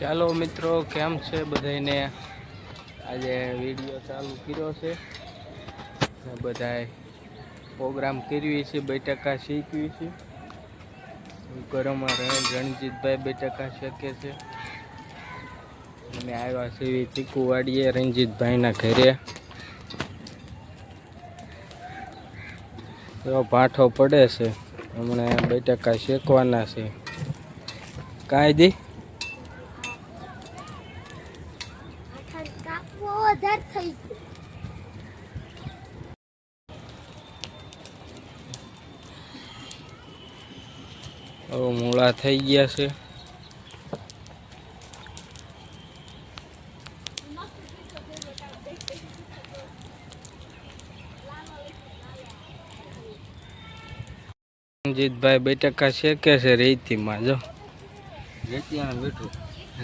ચાલો મિત્રો, કેમ છે બધાને આજે વીડિયો ચાલુ કર્યો છે. ને બધાય પ્રોગ્રામ કર્યું છે બેઠકા શીખવી છે. ઘરોમાં રણ- રણજીતભાઈ બેઠકા શીખે છે. અમે આવ્યા છે એવી ચીકુવાડીએ રણજીતભાઈના ઘરે. એવો ભાઠો પડે છે, હમણાં બેઠકા શેકવાના છે. કાંઈ દી? થઈ ગયો. હવે મૂળા થઈ ગયા છે. રણજીતભાઈ બે ટકા શેકે છે રેતીમાં જો. રેતી અને મીઠું.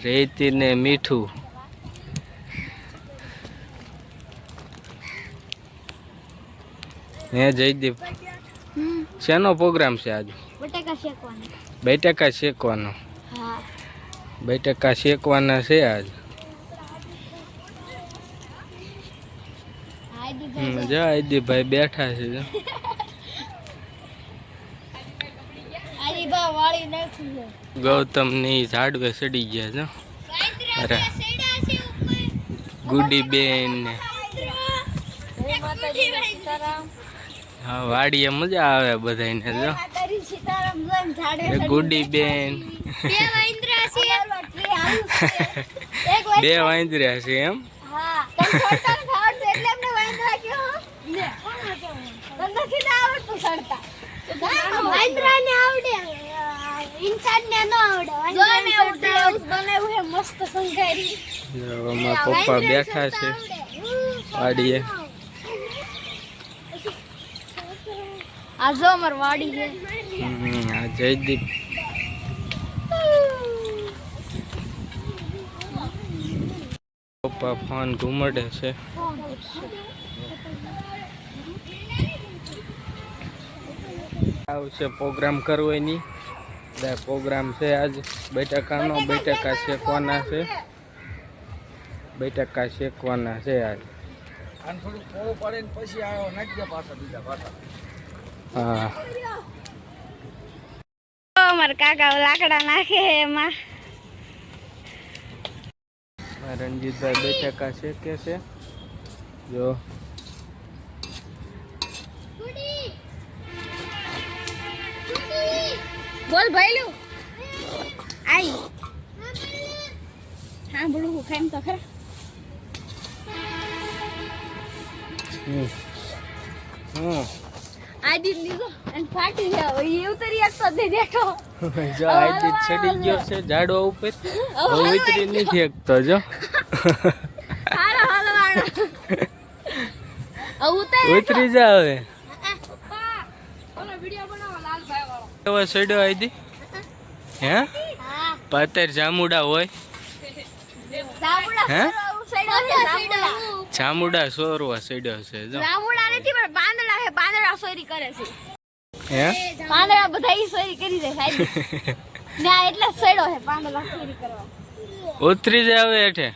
રેતી ને મીઠું. હે જયદીપ. શેનો પ્રોગ્રામ છે આજે? બટાકા શેકવાના. બે ટકા શેકવાનો. હા. બે ટકા શેકવાના છે આજ. જો આદિભાઈ બેઠા છે જો. ગૌતમની ઝાડવે સડી ગયા છે અરે. ગુડી બેન ને. હા વાડીએ મજા આવે બધાને જો. ગુડી બેન બે વાંદરા છે. એમ? પપ્પા બેઠા છે. નથી આવડતું એટલે એમને વાંદરા કહો લે તને નથી ના આવડતું સડતા વાંદરાને આવડે ઇન્સાનને ન આવડે જોને ઉતરે બનાવ્યું હે મસ્ત સંગારી જો અમારા પપ્પા બેઠા છે વાડીએ આ જો અમાર વાડી છે. આ જયદીપ. પપ્પા ફોન ઘુમડે છે. આવશે પ્રોગ્રામ કરવો એની. બધા પ્રોગ્રામ છે આજ. બેઠકાનો બેઠકા બે શેકવાના છે. બે ટકા શેકવાના છે આજ. થોડું પડે ને પછી આવ્યો નાખી પાછા બીજા પાછા. હા કાકા લાકડા નાખે એમાં. રણજીતભાઈ બે ટકા શેકે છે? જો. બોલ ભૈલું આઈ. હા બોલું હું ખાઈમ તો ખરા. હમ. હમ. આજી લીધો અને ફાટી જાવ એ ઉતરી શકતો જ નહીં જો આજે ચડી ગયો છે ઝાડવા ઉપર. ઉતરી નથી શકતો જો. હાલો હાલો હાલો ઉતરી ઉતરી જા હવે. એવો સડ્યો આઈદી હે? પાતર જામુડા હોય. હે? જામુડા સોરવા સડ્યો છે જો જામુડા નથી પણ પાંદડા છે પાંદડા સોરી કરે છે. હે? પાંદડા બધા ઈ સોરી કરી દે સાહેબ ના એટલે સડ્યો છે બાંદડા સોરી કરવા. ઉતરી જાય હવે હેઠે.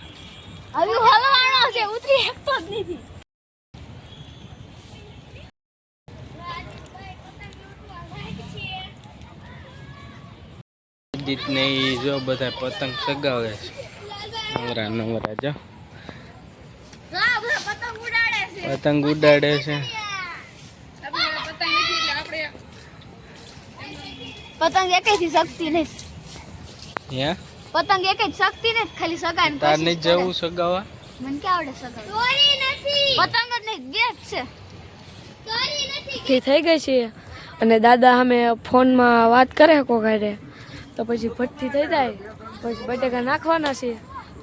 હવે હલવાનો છે ઉતરી શકતો જ નથી. જીત ને ઈ જો બધા પતંગ સગાવે છે. નવરા નવરા જો હા બધા પતંગ ઉડાડે છે પતંગ ઉડાડે છે. પતંગ એક થી શક્તિ નહીં. હે? પતંગ એક જ શક્તિ નથી ખાલી સગા તાર નહીં જવું સગાવા મને કે આવડે સગાઈ ચોરી નથી. પતંગ જ નહીં ગેસ છે. ચોરી નથી. થી થઈ ગઈ છે. અને દાદા અમે ફોનમાં વાત કરે કોક હારે. તો પછી ભઠ્ઠી થઈ જાય. પછી બટેકા નાખવાના છે.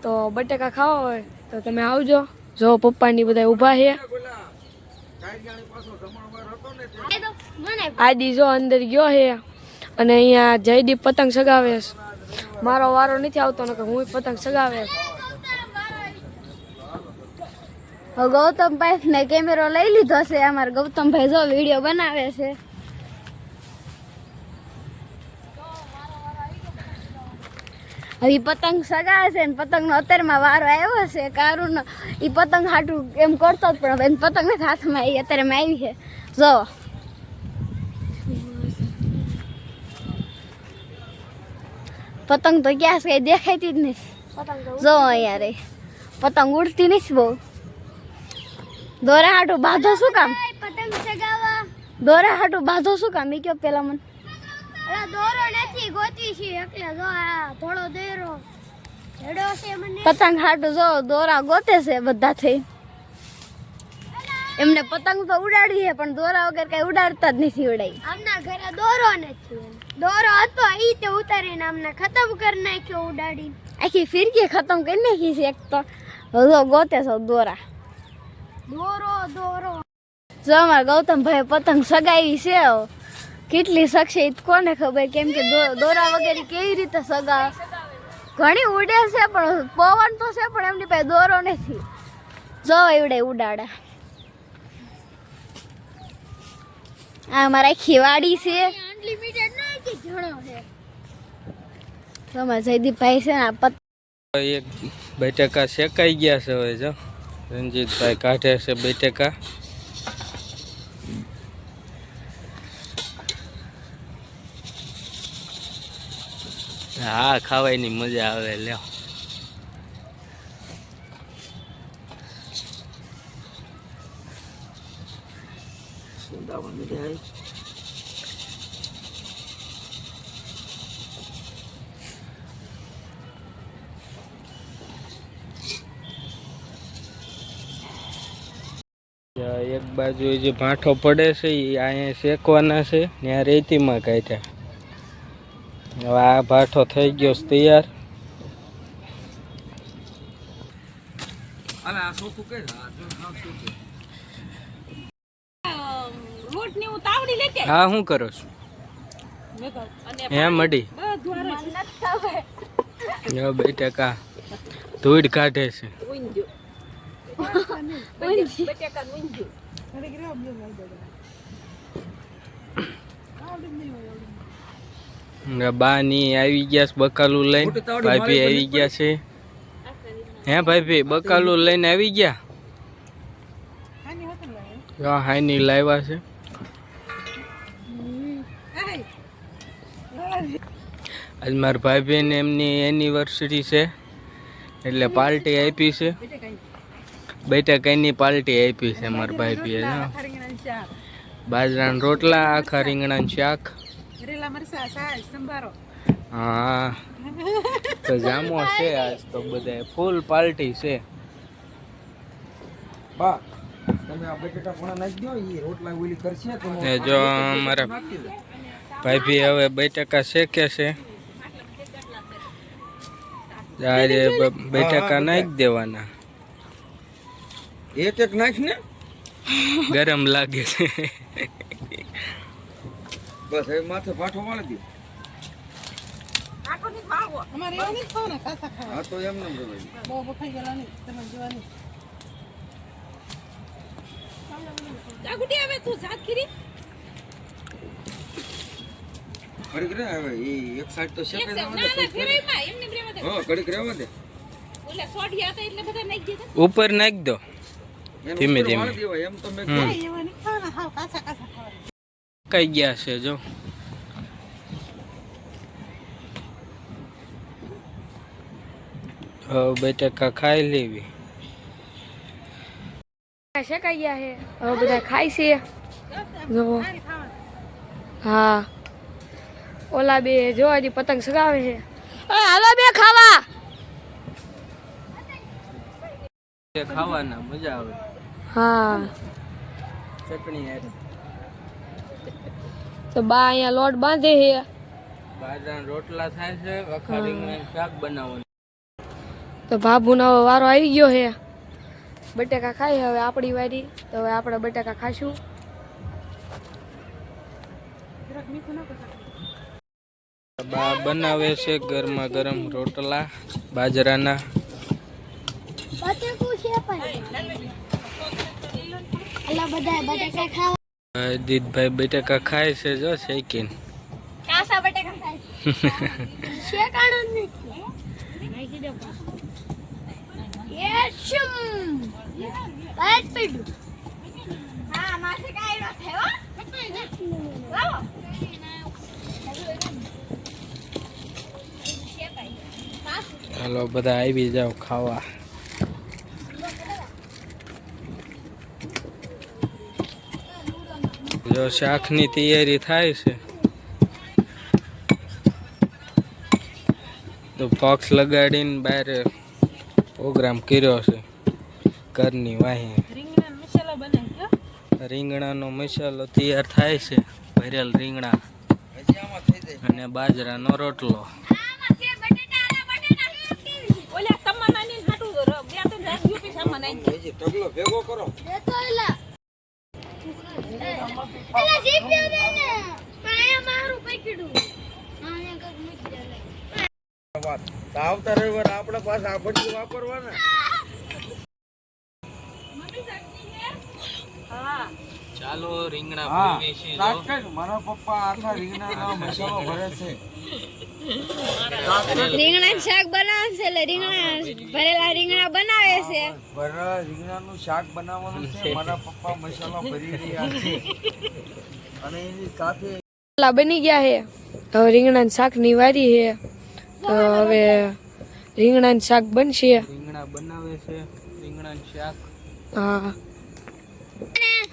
તો બટેકા ખાવા હોય તો તમે આવજો. જો પપ્પાની બધા ઊભા છે. આદિ જો અંદર ગયો છે અને અહીંયા જયદીપ પતંગ સગાવે મારો વારો નથી આવતો ને હું પતંગ સગાવે. ગૌતમભાઈ ને કેમેરો લઈ લીધો છે, અમારા ગૌતમભાઈ જો વીડિયો બનાવે છે. હવે પતંગ સગા છે ને પતંગનો અત્યારમાં વારો આવ્યો છે કારણ એ પતંગ હાટું એમ કરતો જ પણ હવે એને પતંગ નથી હાથમાં એ અત્યારે આવી છે. જો. પતંગ તો ક્યાં છે કઈ દેખાતી જ નહીં જો અહીંયા રે પતંગ ઉડતી નથી બહુ. દોરા હાટું બાંધો શું કામ? પતંગ દોરા હાટું બાંધો શું કામ? એ કયો પેલા મને દોરો નથી ગોતી છે એટલે જો આ થોડો દોરો. જડો છે મને. પતંગ હાટું જો દોરા ગોતે છે બધા થઈ એમને પતંગ તો ઉડાડી છે પણ દોરા વગર કઈ ઉડાડતા જ નથી ઉડાઈ. આમના ઘરે દોરો નથી. દોરો હતો ઈ તે ઉતારીને આમને ખતમ કરી નાખ્યો ઉડાડી. આખી ફિરકી ખતમ કરી નાખી છે એક તો. હજુ ગોતે છો દોરા. દોરો દોરો. જો અમારા ગૌતમભાઈ પતંગ સગાવી છે કેટલી શકશે એ કોને ખબર? કેમ કે દોરા વગેરે કેવી રીતે સગા? ઘણી ઉડે છે, પણ પવન તો છે, પણ એમની પાસે દોરો નથી. જો એવડે ઉડાડા. આ મારા ખેવાડી છે. તમારા જયદીપભાઈ છે ને, આ એક બટેકા શેકાઈ ગયા છે હવે, જો. રંજીતભાઈ કાઢે છે બટેકા. હા ખાવાની મજા આવે લ્યો. એક બાજુ જે ભાંઠો પડે છે એ અહીંયા શેકવાના છે ત્યાં રેતીમાં કાઢ્યા. હવે આ ભાઠો થઈ ગયો છે તૈયાર. અલે આ સોખું કે હા હું કરો છું. હે મડી. જો બટેકા ધૂળ કાઢે છે. બા ની આવી ગયા છે બકાલું લઈને. ભાભી આવી ગયા છે. હે ભાભી બકાલું લઈને આવી ગયા? હા હાઈની લાવ્યા છે. આજ મારા ભાભીને એમની એનિવર્સરી છે. એટલે પાર્ટી આપી છે. બટેકાની પાર્ટી આપી છે મારા ભાભીએ. બાજરાના રોટલા આખા રીંગણાનું શાક. હા તો જામો છે આજ તો બધા ફૂલ પાર્ટી છે બા તમે આ બટેટા પણ નાખી દો ઈ રોટલા ઓલી કરશે તો ને જો અમારા નાખી દો હવે બટેકા શેકે છે બેઠકા બટેકા નાખી દેવાના એક એક નાખ ને ગરમ લાગે છે બસ હવે માથે પાઠો વાળી દો. હા તો એમ ને ઘડીક રે હવે ઈ એક સાઈડ તો શેકાઈ જવા દે હા ઘડીક રહેવા દે. ઉપર નાખી દો. એમ ધીમે ઉપર ધીમે. વાળી દેવાય એમ તો મેં હમ. કઈ ગયા છે જો? બટેકા ખાઈ લેવી. ગયા છે? હવે બધા ખાય છે. જો. હા. ઓલા બે જો હજી પતંગ સગાવે છે. હાલો બે ખાવા. ખાવાના મજા આવે. હા. ચટણી. તો બા અહીંયા લોટ બાંધે છે. બાજરાના રોટલા થાય છે આખા રીંગણાનું શાક બનાવવાનું. તો ભાભુનો હવે વારો આવી ગયો છે. બટેકા ખાઈ હવે આપણી વારી. તો હવે આપણે બટેકા ખાશું બા બનાવે છે ગરમા ગરમ રોટલા બાજરાના. બટેકું છે પણ. અલા બધા બટેકા ખાવા દીદભાઈ બટેકા ખાય છે જો શેકીન. કાસા બટેકા ખાય શેકાણો નથી યશમ. બાદ પીડુ. હા માથે કાઈ ન થયો લાવો હાલો બધા આવી જાવ ખાવા. જો શાકની તૈયારી થાય છે. તો બોક્સ લગાડીને બહાર પ્રોગ્રામ કર્યો છે. ઘરની વાહી. રીંગણાનો મસાલો તૈયાર થાય છે. ભરેલ રીંગણા. હજી આમાં થઈ જાય અને બાજરાનો રોટલો આમાં કે બટેટા આલા બટેટા હજી ટગલો ભેગો કરો. દેતો એલા જીપ્યો દે ને. પાયા મારું પકડું. હા ને મૂકી દે વાત આવતા રવિવારે આપણે પાછા આ વાપરવાના. ચાલો રીંગણા કર મારા પપ્પા આખા રીંગણાનો મસાલો ભરે છે. રીંગણા શાક બનાવે છે એટલે રીંગણા ભરેલા રીંગણા બનાવે છે. ભરેલા રીંગણાનું શાક બનાવવાનું છે. મારા પપ્પા મસાલો ભરી રહ્યા છે. અને એની સાથે રોટલા બની ગયા છે હવે શાક શાકની વારી છે તો હવે રીંગણા શાક બનશે. રીંગણા બનાવે છે. રીંગણા શાક. હા.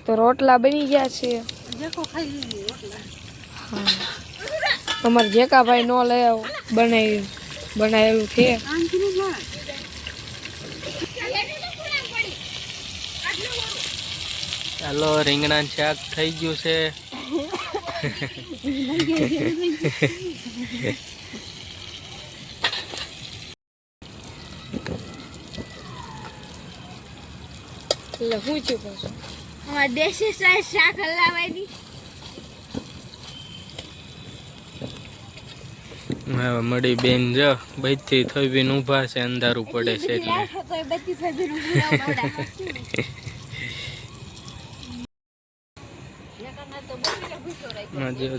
તો રોટલા બની ગયા છે. હા. અમારે જેકાભાઈ નો લઈ આવો બનાવ્યું બનાવેલું છે. ચાલો રીંગણા શાક થઈ ગયું છે. એટલે હું છું? પાછું દેશી શાક શાક હલાવાય હવે મળી બેન જો, બધી બીન ઊભા છે, અંધારું પડે છે એટલે.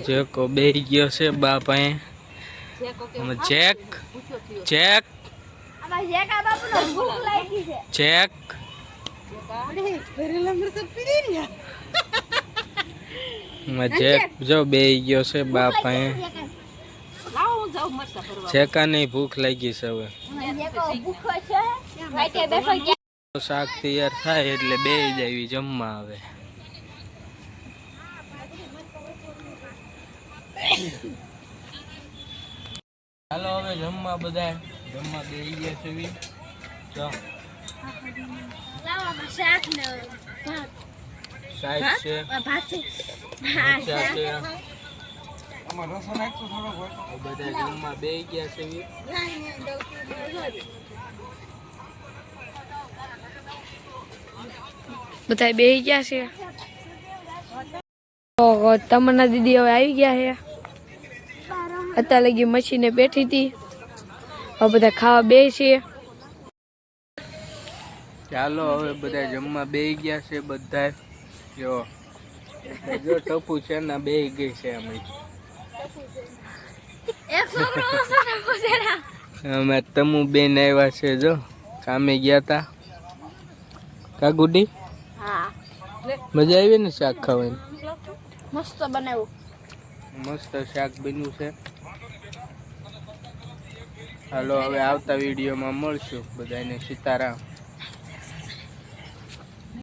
જેકો બે ગયો છે બા પાસે જેક ચેક જેકા. ચેક જો બે ગયો છે બા પાસે ચેકાની ભૂખ લાગી છે હવે ભૂખો છે વાટે બેઠો ગયા શાક તૈયાર થાય એટલે બે જાય જમવા આવે. હાલો હવે જમવા બધા. જમવા બે ગયા છે. શાક ભાત છે. ભાત? છે. હા છે આમાં રસો નાખતો થોડો હોય. બધા બે ગયા છે તમારા બધા બે ગયા છે. તમન્ના દીદી હવે આવી ગયા છે. અત્યારે લગી મશીને બેઠી હતી. હવે બધા ખાવા બે છે. ચાલો હવે બધા જમવા બે ગયા છે બધા જો જો ટપુ છે ને બે ગઈ છે અમે અમે તમુ બેન આવ્યા છે જો કામે ગયા તા. કા ગુડી? મજા આવી ને શાક ખાવાની? મસ્ત બનાવ્યું. મસ્ત શાક બન્યું છે. હાલો હવે આવતા વિડીયોમાં મળશું બધાને સીતારામ.